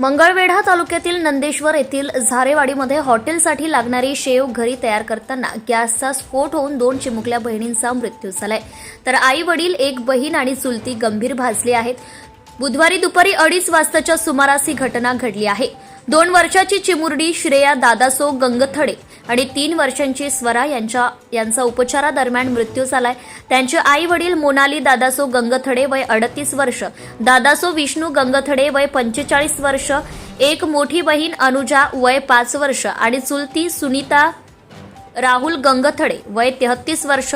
मंगळवेढा तालुक्यातील नंदेश्वर येथील झारेवाडीमध्ये हॉटेलसाठी लागणारी शेव घरी तयार करताना गॅसचा स्फोट होऊन दोन चिमुकल्या बहिणींचा मृत्यू झालाय. तर आई वडील एक बहीण आणि चुलती गंभीर भाजली आहेत. बुधवारी दुपारी अडीच वाजताच्या सुमारास ही घटना घडली आहे. दोन वर्षाची चिमुरडी श्रेया दादासो गंगथडे आणि तीन वर्षांची स्वरा यांच्या यांचा उपचारादरम्यान मृत्यू झालाय. त्यांचे आई वडील मोनाली दादासो गंगथडे वय अडतीस वर्ष दादासो विष्णू गंगथडे वय पंचेचाळीस वर्ष एक मोठी बहीण अनुजा वय पाच वर्ष आणि चुलती सुनीता राहुल गंगथडे वय तेहत्तीस वर्ष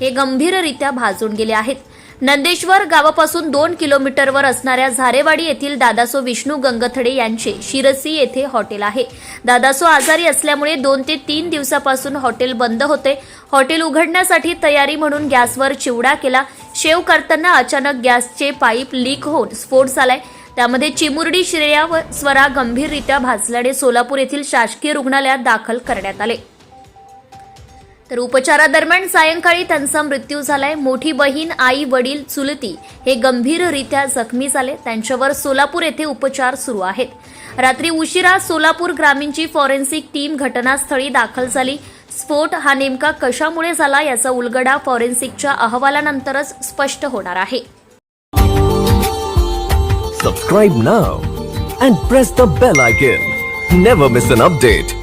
हे गंभीररित्या भाजून गेले आहेत. नंदेश्वर गावापासून दोन किलोमीटरवर असणाऱ्या झारेवाडी येथील दादासो विष्णू गंगथडे यांचे शिरसी येथे हॉटेल आहे. दादासो आजारी असल्यामुळे दोन ते तीन दिवसापासून हॉटेल बंद होते. हॉटेल उघडण्यासाठी तयारी म्हणून गॅसवर चिवडा केला. शेव करताना अचानक गॅसचे पाईप लीक होऊन स्फोट झालाय. त्यामध्ये चिमुरडी श्रेया व स्वरा गंभीररित्या भाजल्याने सोलापूर येथील शासकीय रुग्णालयात दाखल करण्यात आले. तर उपचारादरम्यान सायंकाळी त्यांचा मृत्यू झालाय. मोठी बहीण आई वडील चुलती हे गंभीररित्या जखमी झाले. त्यांच्यावर सोलापूर येथे उपचार सुरू आहेत. रात्री उशिरा सोलापूर ग्रामीणची फॉरेन्सिक टीम घटनास्थळी दाखल झाली. स्फोट हा नेमका कशामुळे झाला याचा उलगडा फॉरेन्सिकच्या अहवालानंतरच स्पष्ट होणार आहे. Subscribe now and press the bell icon never miss an update